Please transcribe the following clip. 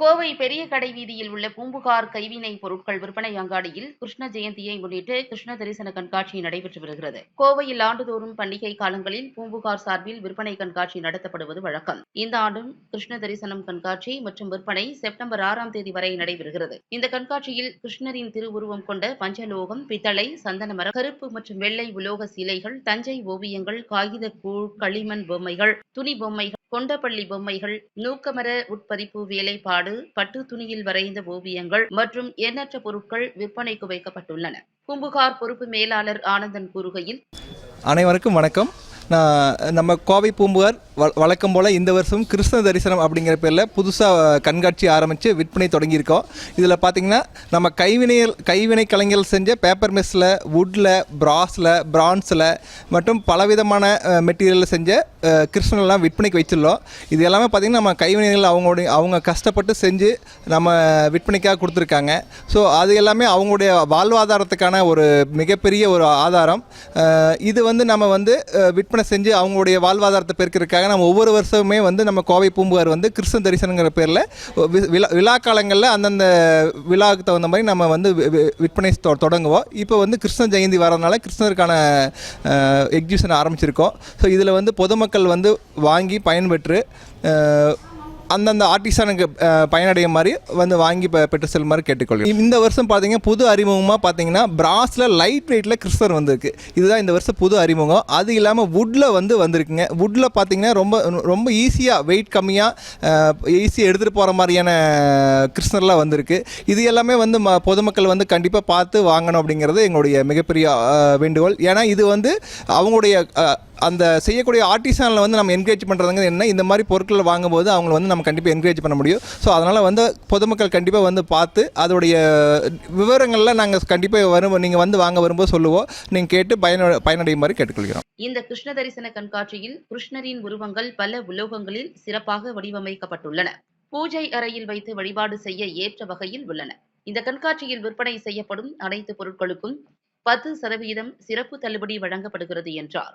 கோவை பெரிய கடை வீதியில் உள்ள பூம்புகார் கைவினை பொருட்கள் விற்பனை அங்காடியில் கிருஷ்ண ஜெயந்தியை முன்னிட்டு கிருஷ்ண தரிசன கண்காட்சி நடைபெற்று வருகிறது. கோவையில் ஆண்டுதோறும் பண்டிகை காலங்களில் பூம்புகார் சார்பில் விற்பனை கண்காட்சி நடத்தப்படுவது வழக்கம். இந்த ஆண்டும் கிருஷ்ண தரிசனம் கண்காட்சி மற்றும் விற்பனை செப்டம்பர் ஆறாம் தேதி வரை நடைபெறுகிறது. இந்த கண்காட்சியில் கிருஷ்ணரின் திருவுருவம் கொண்ட பஞ்சலோகம் பித்தளை சந்தனமரம் கருப்பு மற்றும் வெள்ளை உலோக சிலைகள் தஞ்சை ஓவியங்கள் காகித கூழ் களிமண் பொம்மைகள் துணி பொம்மைகள் கொண்டப்பள்ளி பொம்மைகள் நூக்கமர உட்பதிப்பு வேலைப்பாடு பட்டு துணியில் வரைந்த ஓவியங்கள் மற்றும் எண்ணற்ற பொருட்கள் விற்பனைக்கு வைக்கப்பட்டுள்ளன. பூம்புகார் பொறுப்பு மேலாளர் ஆனந்தன் கூறுகையில் அனைவருக்கும் வணக்கம். நம்ம கோவை பூம்புகார் வ வழக்கம் போல் இந்த வருஷம் கிருஷ்ண தரிசனம் அப்படிங்கிற பேரில் புதுசாக கண்காட்சி ஆரம்பித்து விற்பனை தொடங்கியிருக்கோம். இதில் பார்த்திங்கன்னா நம்ம கைவினைகள் கைவினை கலைஞர்கள் செஞ்ச பேப்பர் மெஸ்ஸில் வுட்டில் பிராஸில் பிரான்ஸில் மற்றும் பலவிதமான மெட்டீரியலில் செஞ்ச கிருஷ்ணன்லாம் விற்பனைக்கு வச்சிருந்தோம். இது எல்லாமே பார்த்திங்கன்னா நம்ம கைவினைகள் அவங்களுடைய அவங்க கஷ்டப்பட்டு செஞ்சு நம்ம விற்பனைக்காக கொடுத்துருக்காங்க. ஸோ அது எல்லாமே அவங்களுடைய வாழ்வாதாரத்துக்கான ஒரு மிகப்பெரிய ஒரு ஆதாரம். இது வந்து நம்ம வந்து விற்பனை விற்பனை செஞ்சு அவங்களுடைய வாழ்வாதாரத்தை பெருக்கிறதுக்காக நம்ம ஒவ்வொரு வருஷமுமே வந்து நம்ம கோவை பூம்புகார் வந்து கிருஷ்ண தரிசனங்கிற பேரில் விழா விழா காலங்களில் அந்தந்த விழாவுக்கு தகுந்த மாதிரி நம்ம வந்து விற்பனை தொ- தொடங்குவோம். இப்போ வந்து கிருஷ்ண ஜெயந்தி வரதுனால கிருஷ்ணருக்கான எக்ஸிபிஷன் ஆரம்பிச்சிருக்கோம். ஸோ இதில் வந்து பொதுமக்கள் வந்து வாங்கி பயன்பெற்று அந்தந்த ஆர்டிஸ்டானுக்கு பயனடைய மாதிரி வந்து வாங்கி பெற்று செல்லும் மாதிரி கேட்டுக்கொள்கிறேன் இந்த வருஷம் பார்த்தீங்கன்னா புது அறிமுகமாக பார்த்தீங்கன்னா பிராஸில் லைட் வெயிட்டில் கிறிஸ்தர் வந்திருக்கு. இதுதான் இந்த வருஷம் புது அறிமுகம். அது இல்லாமல் வுட்டில் வந்து வந்திருக்குங்க. வுட்டில் பார்த்தீங்கன்னா ரொம்ப ரொம்ப ஈஸியாக வெயிட் கம்மியாக ஈஸியாக எடுத்துகிட்டு போகிற மாதிரியான கிறிஸ்தர்லாம் வந்திருக்கு. இது எல்லாமே வந்து ம பொதுமக்கள் வந்து கண்டிப்பாக பார்த்து வாங்கணும் அப்படிங்கிறது எங்களுடைய மிகப்பெரிய வேண்டுகோள். ஏன்னா இது வந்து அவங்களுடைய அந்த செய்யக்கூடிய ஆர்டிசனில் வந்து நம்ம என்கரேஜ் பண்ணுறதுங்க என்ன? இந்த மாதிரி பொருட்களை வாங்கும்போது அவங்கள வந்து நம்ம கண்டிப்பாக என்கரேஜ் பண்ண முடியும். ஸோ அதனால் வந்து பொதுமக்கள் கண்டிப்பாக வந்து பார்த்து அதோடைய விவரங்கள்லாம் நாங்கள் கண்டிப்பாக வரும் நீங்கள் வந்து வாங்க வரும்போது சொல்லுவோம். நீங்கள் கேட்டு பயன பயனடையும் மாதிரி கேட்டுக்கொள்கிறோம். இந்த கிருஷ்ண தரிசன கண்காட்சியில் கிருஷ்ணரின் உருவங்கள் பல உலோகங்களில் சிறப்பாக வடிவமைக்கப்பட்டுள்ளன. பூஜை அறையில் வைத்து வழிபாடு செய்ய ஏற்ற வகையில் உள்ளன. இந்த கண்காட்சியில் விற்பனை செய்யப்படும் அனைத்து பொருட்களுக்கும் பத்து சதவீதம் சிறப்பு தள்ளுபடி வழங்கப்படுகிறது என்றார்.